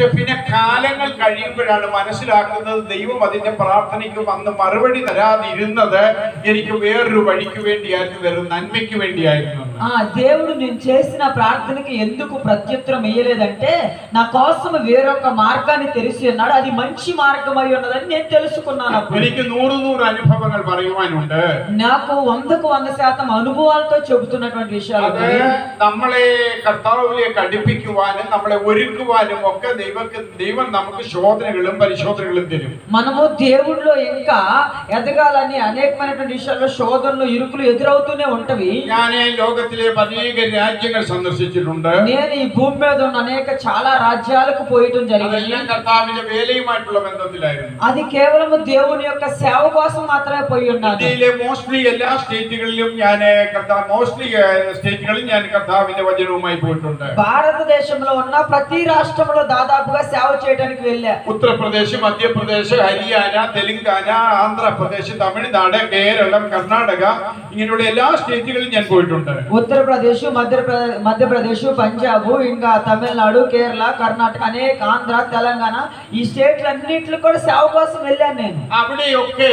പക്ഷെ പിന്നെ കാലങ്ങൾ കഴിയുമ്പോഴാണ് മനസ്സിലാക്കുന്നത് ദൈവം അതിന്റെ പ്രാർത്ഥനയ്ക്ക് വന്ന് മറുപടി തരാതിരുന്നത് എനിക്ക് വേറൊരു വഴിക്ക് വേണ്ടിയായിരുന്നു വേറൊരു നന്മയ്ക്ക് വേണ്ടിയായിരുന്നു. ఆ దేవుడు నేను చేసిన ప్రార్థనకి ఎందుకు ప్రత్యుత్తరం ఇయ్యలేదంటే నా కోసం వేరొక మార్గాన్ని తెలిసి ఉన్నాడు అది మంచి మార్గం అయి ఉన్నదని నేను తెలుసుకున్నాను అప్పుడు എനിക്ക് നൂറ് നൂറ് അനുഭവങ്ങൾ പറയുവാനുണ്ട് నాకు వందకు వంద శాతం అనుభవాలతో చెబుతున్నటువంటి విషయాలు അത് ఇవి. നമ്മളെ കർത്താവിലേക്ക് അടുപ്പിക്കുവാനും നമ്മളെ ഒരുക്കുവാനും ഒക്കെ ദൈവക്ക് ദൈവം നമുക്ക് ശോധനകളും പരിശോധനകളും തരും మనము దేవుడిలో ఇంకా ఎదగాలని అనేకమైనటువంటి విషయాల్లో శోధనలు ఇరుకులు ఎదురవుతూనే ఉంటవి ഞാൻ ലോകത്തിലെ അനേക രാജ്യങ്ങൾ സന്ദർശിച്ചിട്ടുണ്ട് నేను ఈ భూమి మీద ఉన్న అనేక చాలా రాజ్యాలకు పోయటం జరిగింది അതെല്ലാം കർത്താവിന്റെ വേലയുമായിട്ടുള്ള ബന്ധത്തിലായിരുന്നു అది కేవలం దేవుని యొక్క సేవ కోసం మాత్రమే పోయి ఉన్నాను ഇന്ത്യയിലെ മോസ്റ്റ്ലി എല്ലാ സ്റ്റേറ്റുകളിലും ഞാൻ കർത്താവ് മോസ്റ്റ്ലി സ്റ്റേറ്റുകളിൽ ഞാൻ കർത്താവിന്റെ വചനവുമായി പോയിട്ടുണ്ട് భారతదేశంలో ఉన్న ప్రతి రాష్ట్రంలో దాదాపుగా సేవ చేయడానికి వెళ్ళా ഉത്തർപ്രദേശ് മധ്യപ്രദേശ് ഹരിയാന തെലങ്കാന ആന്ധ്രാപ്രദേശ് തമിഴ്നാട് കേരളം കർണാടക ഇങ്ങനെയുള്ള എല്ലാ സ്റ്റേറ്റുകളിലും ഞാൻ പോയിട്ടുണ്ട് ఉత్తరప్రదేశ్ మధ్యప్రదేశ్ మధ్యప్రదేశ్ పంజాబ్ ఇంకా తమిళనాడు కేరళ కర్ణాటక అనేక ఆంధ్ర తెలంగాణ ఈ స్టేట్లన్నింటిలో కూడా సేవ కోసం వెళ్ళాను నేను അവിടെയൊക്കെ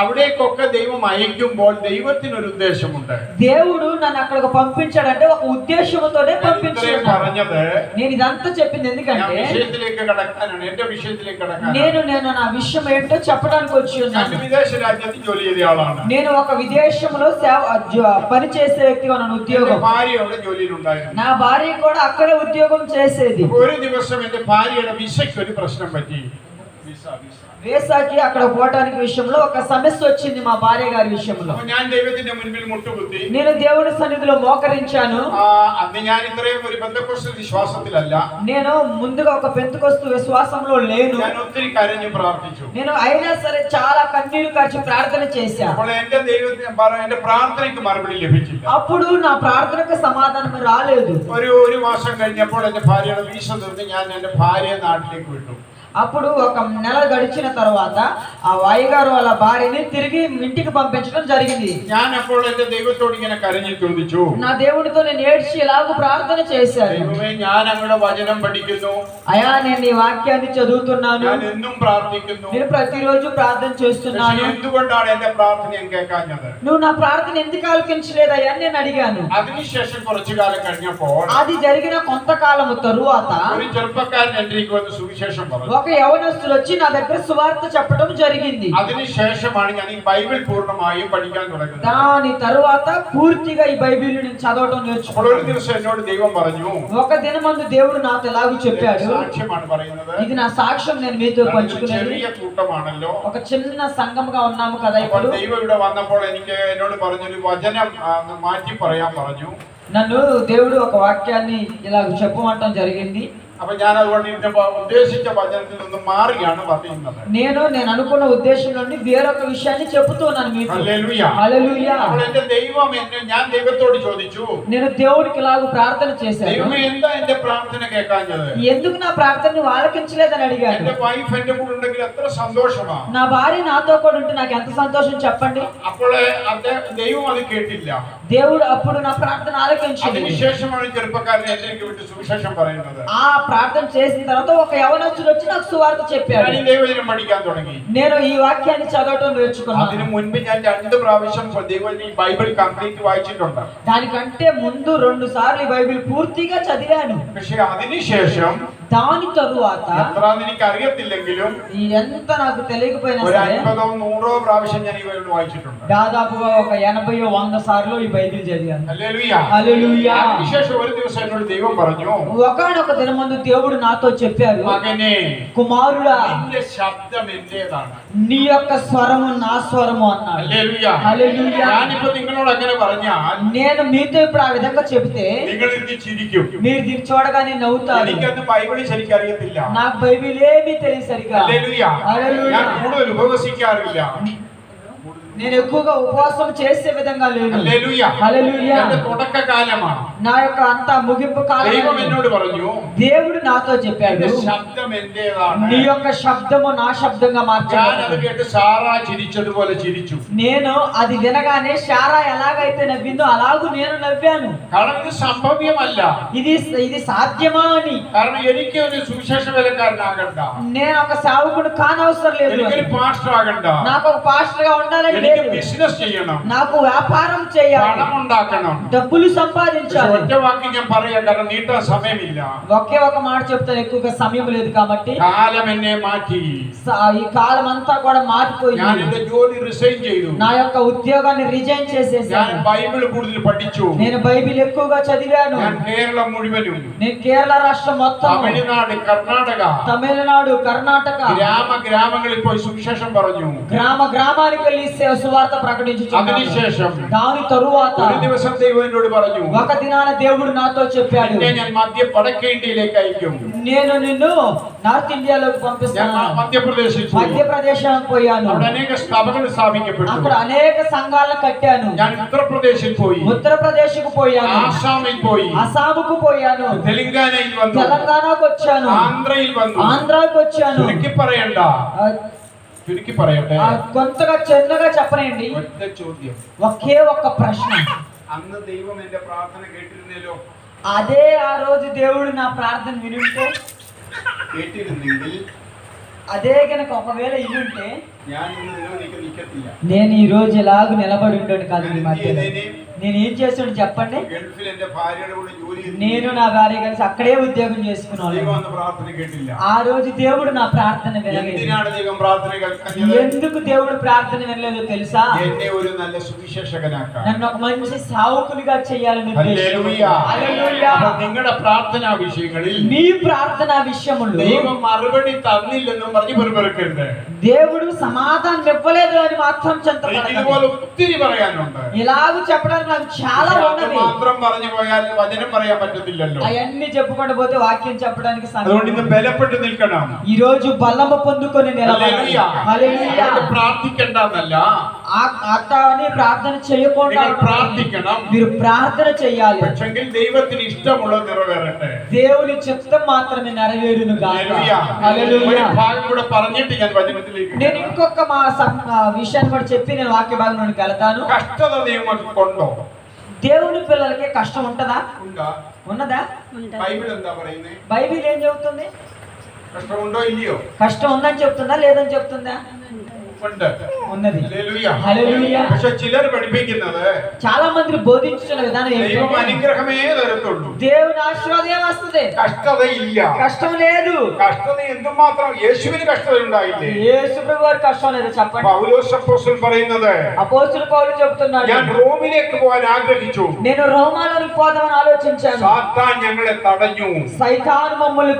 അവിടേക്കൊക്കെ ദൈവം അയക്കുമ്പോൾ ദൈവത്തിനൊരു ഉദ്ദേശമുണ്ട് దేవుడు నన్ను అక్కడికి పంపించాడంటే ఒక ఉద్దేశంతోనే ഞാൻ ഇത്രയും పంపించాడు പറഞ്ഞത് నేను ఇదంతా చెప్పింది ഞാൻ ఎందుకంటే വിഷയത്തിലേക്ക് കടക്കാനാണ് എന്റെ വിഷയത്തിലേക്ക് കടക്കാനാണ് నేను నేను నా విషయం ఏంటో చెప్పడానికి వచ్చి ഞാൻ ఉన్నాను വിദേശ രാജ്യത്ത് ജോലി ചെയ്ത ആളാണ് నేను ఒక విదేశంలో సేవ జ- పని చేసే వ్యక్తిగా ఉన్నాను എന്റെ ఉద్యోగం ഭാര്യ അവിടെ ജോലിയിലുണ്ടായിരുന്നു నా భార్య కూడా అక్కడే ఉద్యోగం చేసేది അപ്പൊ ഒരു ദിവസം എന്റെ ഭാര്യയുടെ വിസയ്ക്ക് ഒരു പ്രശ്നം പറ്റി വിസ വിസ వేసాకి అక్కడ పోవటానికి విషయంలో ఒక సమస్య వచ్చింది మా భార్య గారి విషయంలో അപ്പൊ ഞാൻ ദൈവത്തിന്റെ മുൻപിൽ മുട്ടുകുത്തി నేను దేవుడి సన్నిధిలో మోకరించాను ആ, അന്ന് ഞാൻ ഇത്രയും ഒരു ബന്ധക്കോസ്റ്റൽ വിശ്വാസത്തിലല്ല నేను ముందుగా ఒక పెంతుకొస్తు విశ్వాసంలో లేను ഞാൻ ഒത്തിരി കരഞ്ഞു പ്രാർത്ഥിച്ചു నేను అయినా సరే చాలా కన్నీళ్లు కార్చి ప్రార్థన చేశా അപ്പോൾ എന്റെ ദൈവത്തിന് പറ- എന്റെ പ്രാർത്ഥനയ്ക്ക് മറുപടി ലഭിച്ചില്ല అప్పుడు నా ప్రార్థనకు సమాధానం రాలేదు ഒരു ഒരു മാസം കഴിഞ്ഞപ്പോൾ എന്റെ ഭാര്യയുടെ വീസ തീർന്ന് ഞാൻ എന്റെ ഭാര്യയെ നാട്ടിലേക്ക് വിട്ടു అప్పుడు ఒక నెల గడిచిన తర్వాత ఆ వాయిగారు వాళ్ళ భార్యని తిరిగి ఇంటికి పంపించడం జరిగింది ഞാൻ അപ്പോൾ എന്റെ ദൈവത്തോട് ഇങ്ങനെ കരഞ്ഞു ചോദിച്ചു నా దేవుడితో నేను ఏడ్చి ఇలాగ ప్రార్థన చేశాను ദൈവമേ ഞാൻ അങ്ങയുടെ വചനം പഠിക്കുന്നു అయా నేను నీ వాక్యాన్ని చదువుతున్నాను ഞാൻ എന്നും പ്രാർത്ഥിക്കുന്നു నేను ప్రతిరోజు ప్రార్థన പക്ഷേ చేస్తున్నాను എന്തുകൊണ്ടാണ് എന്റെ പ്രാർത്ഥന കേൾക്കാഞ്ഞത് నువ్వు నా ప్రార్థన ఎందుకు ఆలకించలేదయ్యా అని నేను అడిగాను അതിനുശേഷം കുറച്ചു കാലം കഴിഞ്ഞപ്പോൾ అది జరిగిన కొంతకాలము తరువాత ഒരു ചെറുപ്പക്കാരൻ എന്റെ അടുക്കൽ വന്ന് സുവിശേഷം പറഞ്ഞു ఒక యవనస్తులు వచ్చి నా దగ్గర సువార్త చెప్పడం జరిగింది അതിനുശേഷമാണ് ഞാൻ ഈ ബൈബിൾ പൂർണ്ണമായും പഠിക്കാൻ തുടങ്ങുന്നത് దాని తరువాత పూర్తిగా ఈ బైబిల్ నేను చదవటం അപ്പോൾ నేర్చుకున్నాను ഒരു ദിവസം എന്നോട് ദൈവം പറഞ്ഞു ఒక దినమందు దేవుడు నాతో ఎలాగూ చెప్పాడు സാക്ഷ്യമാണ് പറയുന്നത് ఇది నా సాక్ష్యం నేను మీతో ഇതൊരു పంచుకునేది ചെറിയ കൂട്ടമാണല്ലോ ఒక చిన్న సంఘముగా ఉన్నాము కదా അപ്പോൾ ఇప్పుడు ദൈവം ഇവിടെ വന്നപ്പോൾ എനിക്ക് എന്നോട് പറഞ്ഞൊരു വചനം ആ, ഒന്ന് മാറ്റി പറയാൻ പറഞ്ഞു నన్ను దేవుడు ఒక వాక్యాన్ని ఇలా చెప్పమంటం జరిగింది അപ്പൊ ഞാൻ അതുകൊണ്ട് ഇതിന്റെ പ- ഉദ്ദേശിച്ച വചനത്തിൽ നിന്ന് മാറിയാണ് പറയുന്നത് నేను నేను అనుకున్న ఉద్దేశం నుండి వేరొక విషయాన్ని చెబుతూ ఉన్నాను మీకు ഹല്ലേലൂയ. హల్లెలూయా അപ്പോൾ എന്റെ ദൈവം എന്നെ ഞാൻ ദൈവത്തോട് ചോദിച്ചു నేను దేవుడికి ఇలాగ ప్రార్థన చేశాను ദൈവമേ എന്താ എന്റെ പ്രാർത്ഥന കേൾക്കാഞ്ഞത് ఎందుకు నా ప్రార్థనని ఆలకించలేదని అడిగాను എന്റെ വൈഫ് എന്റെ കൂടെ ഉണ്ടെങ്കിൽ എത്ര സന്തോഷമാ నా భార్య నాతో కూడా ఉంటే నాకు ఎంత సంతోషం చెప్పండి അപ്പോൾ അദ്ദേഹം ദൈവം അത് കേട്ടില്ല దేవుడు అప్పుడు నా ప్రార్థన ఆలకించింది അതിനുശേഷമാണ് ചെറുപ്പക്കാരനെ എന്നിലേക്ക് വിട്ട് സുവിശേഷം പറയുന്നത് ఆ ప్రార్థన చేసిన తర్వాత ఒక యవనస్తుడు వచ్చి నాకు సువార్త చెప్పాడు ഞാൻ ഈ ദൈവജനം പഠിക്കാൻ തുടങ്ങി నేను ఈ వాక్యాన్ని చదవటం അതിനു నేర్చుకున్నాను മുൻപ് ഞാൻ രണ്ട് പ്രാവശ്യം ദൈവജനം ഈ ബൈബിൾ കംപ്ലീറ്റ് വായിച്ചിട്ടുണ്ട് దానికంటే ముందు రెండు సార్లు ఈ బైబిల్ పూర్తిగా చదివాను പക്ഷെ അതിനുശേഷം దాని తరువాత എത്രാന്ന് എനിക്ക് അറിയത്തില്ലെങ്കിലും ఈ ఎంత నాకు తెలియకపోయినా ഒരു సరే അൻപതോ നൂറോ പ്രാവശ്യം ഞാൻ ഈ ബൈബിൾ വായിച്ചിട്ടുണ്ട് దాదాపుగా ఒక ఎనభై వంద సార్లు ఈ బైబిల్ చదివాను ഹല്ലേലൂയ. హల్లెలూయా. അതിനുശേഷം ഒരു ദിവസം എന്നോട് ദൈവം പറഞ്ഞു ఒకనొక దినమందు దేవుడు నాతో చెప్పారు മകനെ కుమారుడా നിന്റെ ശബ്ദം എന്റേതാണ് నీ యొక్క స్వరము నా స్వరము అన్నాడు ഹല്ലേലൂയ. ഹല്ലേലൂയ. ഞാനിപ്പോ നിങ്ങളോട് അങ്ങനെ പറഞ്ഞാൽ నేను మీతో ఇప్పుడు ఆ విధంగా చెబితే നിങ്ങൾ ഇരുന്ന് ചിരിക്കും మీరు దీన్ని చూడగానే నవ్వుతారు എനിക്കത് ബൈബിളിൽ ശരിക്കും അറിയത്തില്ല నాకు బైబిల్ ఏమీ తెలియదు సరిగా ഹല്ലേലൂയ. హల్లెలూయా. ഞാൻ കൂടുതൽ ഉപവസിക്കാറില്ല నేను ఎక్కువగా ఉపవాసం చేసే విధంగా లేను ഹല്ലേലൂയ. హల్లెలూయా. എന്റെ തുടക്കകാലമാണ് నా యొక్క అంత ముగింపు ദൈവം కాలం എന്നോട് പറഞ്ഞു దేవుడు నాతో చెప్పాడు എന്റെ ശബ്ദം എന്റേതാണ് నీ యొక్క శబ్దము నా శబ్దంగా ഞാൻ അത് మార్చాను കേട്ട് സാറ ചിരിച്ചതുപോലെ ചിരിച്ചു నేను అది వినగానే శారా ఎలాగైతే నవ్విందో అలాగూ నేను నవ్వాను കാരണം ഇത് സംഭവ്യമല്ല ఇది ఇది సాధ్యమా అని കാരണം എനിക്ക് ഒരു സുവിശേഷ വിലക്കാരനാകണ്ട నేను ఒక సేవకుడు కానవసరం లేదు എനിക്കൊരു പാസ്റ്റർ ആകണ്ട నాకు ఒక పాస్టర్ గా ఉండాలని എനിക്ക് లేదు ബിസിനസ് ചെയ്യണം నాకు వ్యాపారం చేయాలి പണം ഉണ്ടാക്കണം డబ్బులు പക്ഷെ సంపాదించాలి ഒറ്റ വാക്ക് ഞാൻ പറയാം കാരണം നീട്ടാൻ സമയമില്ല ఒకే ఒక మాట చెప్తాను ఎక్కువగా సమయం లేదు కాబట్టి കാലം എന്നെ മാറ്റി స- ఈ కాలం అంతా కూడా ഞാൻ మారిపోయింది എന്റെ ജോലി റിസൈൻ ചെയ്തു నా యొక్క ఉద్యోగాన్ని రిజైన్ ഞാൻ చేసేసాను ബൈബിൾ കൂടുതൽ പഠിച്ചു నేను బైబిల్ ఎక్కువగా చదివాను ഞാൻ കേരളം മുഴുവനും నేను కేరళ రాష్ట్రం మొత్తం തമിഴ്നാട് കർണാടക తమిళనాడు కర్ణాటక ഗ്രാമ ഗ്രാമങ്ങളിൽ പോയി സുവിശേഷം പറഞ്ഞു గ్రామ గ్రామానికి వెళ్ళి సే- సువార్త ప్రకటించుచున్నాను അതിനുശേഷം దాని తరువాత ഒരു ദിവസം ദൈവം എന്നോട് പറഞ്ഞു ఒక దినాన దేవుడు నాతో చెప్పాడు നിന്നെ ഞാൻ മധ്യ വടക്കേ ഇന്ത്യയിലേക്ക് അയക്കും నేను నిన్ను నార్త్ ఇండియాలోకి ഞാൻ పంపిస్తాను മ- മധ്യപ്രദേശിൽ പോയി మధ్యప్రదేశానికి పోయాను അവിടെ అనేక സ്ഥാപനങ്ങൾ സ്ഥാപിക്കപ്പെട്ടു అక్కడ అనేక సంఘాలను కట్టాను ഞാൻ ഉത്തർപ്രദേശിൽ പോയി ఉత్తరప్రదేశ్ కు పోయాను ആസാമിൽ പോയി అస్సాంకు పోయాను തെലങ്കാനയിൽ വന്നു తెలంగాణకు వచ్చాను ആന്ധ്രയിൽ വന്നു ఆంధ్రాకి వచ్చాను ചുരുക്കി പറയണ്ട ఆ, ചുരുക്കി പറയട്ടെ ఆ, కొంతగా చిన్నగా చెప్పనండి ഒറ്റ ചോദ്യം ఒకే ఒక్క ప్రశ్న അന്ന് ദൈവം എന്റെ പ്രാർത്ഥന കേട്ടിരുന്നല്ലോ అదే ఆ రోజు దేవుడు నా ప్రార్థన వినుంటే കേട്ടിരുന്നെങ്കിൽ అదే కనుక ఒకవేళ ఇనుంటే ഞാൻ ഇന്ന് നിലവിലേക്ക് നിൽക്കത്തില്ല నేను ఈ రోజు ఎలాగ నిలబడి ఉంటాడు కాదు మీ ഞാൻ എന്ത് మధ్యలో ചെയ്തേനെ? నేను ఏం చేస్తాడు చెప్పండి ഗൾഫിൽ എന്റെ ഭാര്യയുടെ കൂടെ ജോലി ചെയ്തു. నేను నా భార్య కలిసి అక్కడే ఉద్యోగం చేసుకున్నాను ദൈവം അന്ന് പ്രാർത്ഥന കേട്ടില്ല ఆ రోజు దేవుడు నా ప్రార్థన వినలేదు എന്തിനാണ് ദൈവം പ്രാർത്ഥന കേൾക്കുന്നത് ఎందుకు దేవుడు ప్రార్థన వినలేదో తెలుసా എന്നെ ഒരു നല്ല സുവിശേഷകനാക്കാൻ నన్ను ఒక మంచి సావుకునిగా చేయాలని ഹല്ലേലൂയ. హల్లెలూయా. അപ്പൊ നിങ്ങളുടെ പ്രാർത്ഥനാ വിഷയങ്ങളിൽ మీ ప్రార్థన విషయములు ദൈവം മറുപടി തന്നില്ലെന്നും പറഞ്ഞ് പെറുപെറുക്കരുത് దేవుడు సమాధానం ఇవ్వలేదు అని మాత్రం എനിക്ക് చింతపడకండి ഇതുപോലെ ഒത്തിരി പറയാനുണ്ട് ఇలాగ చెప్పడానికి నాకు చాలా പക്ഷെ അത് ఉన్నది മാത്രം പറഞ്ഞു പോയാൽ വചനം പറയാൻ പറ്റത്തില്ലല്ലോ అవన్నీ చెప్పుకుంటూ పోతే వాక్యం చెప్పడానికి അതുകൊണ്ട് ഇന്ന് సమయం ബലപ്പെട്ട് നിൽക്കണം ఈ రోజు బల్లము పొందుకొని నిలబడాలి ഹല്ലേലൂയ. హల్లెలూయా. അതുകൊണ്ട് പ്രാർത്ഥിക്കണ്ടെന്നല്ല ఆ- అట్ట అని ప్రార్థన చేయకుండా നിങ്ങൾ പ്രാർത്ഥിക്കണം మీరు ప్రార్థన చేయాలి പക്ഷെങ്കിൽ ദൈവത്തിന് ഇഷ്ടമുള്ളത് നിറവേറട്ടെ దేవుని చిత్తం మాత్రమే నెరవేరును గాక ഹല്ലേലൂയ. ഒരു హల్లెలూయా. ഭാഗം കൂടെ പറഞ്ഞിട്ട് ഞാൻ വചനത്തിലേക്ക് నేను കടക്കാം. ఇంకొక మా సం- ఆ విషయాన్ని కూడా చెప్పి నేను వాక్య భాగంలోకి వెళ్తాను കഷ്ടത നിങ്ങൾക്ക് കൊണ്ടോ దేవుని పిల్లలకి కష్టం ఉంటదా ഉണ്ടാ ఉన్నదా ബൈബിൾ എന്താ പറയുന്നത് బైబిల్ ఏం చెబుతుంది കഷ്ടമുണ്ടോ ഇല്ലയോ కష్టం ఉందని చెప్తుందా లేదని చెప్తుందా ഉണ്ട് പക്ഷെ ചിലർ പഠിപ്പിക്കുന്നത് చాలా మంది బోధించుతున్న విధానం దైవం అనుగ్రహమే తరుతుండు దేవుని ఆశీర్వాదం వస్తుంది కష్టత ఇల్ల కష్టం లేదు కష్టత ఎందుకు మాత్రం యేసువిని కష్టత ఉండాయిలే యేసు ప్రభు వారి కష్టం లేదు చెప్పండి పౌలోస్ అపోస్తలుడు പറയുന്നത് అపోస్తలుడు పౌలు చెప్తున్నాడు నేను రోమిലേക്ക് పోవాలని ఆగ్రహించు నేను రోమాలోకి పోదామని ఆలోచించాను సాతాన్ ഞങ്ങളെ തടഞ്ഞു సైతాన్ మమ్మల్ని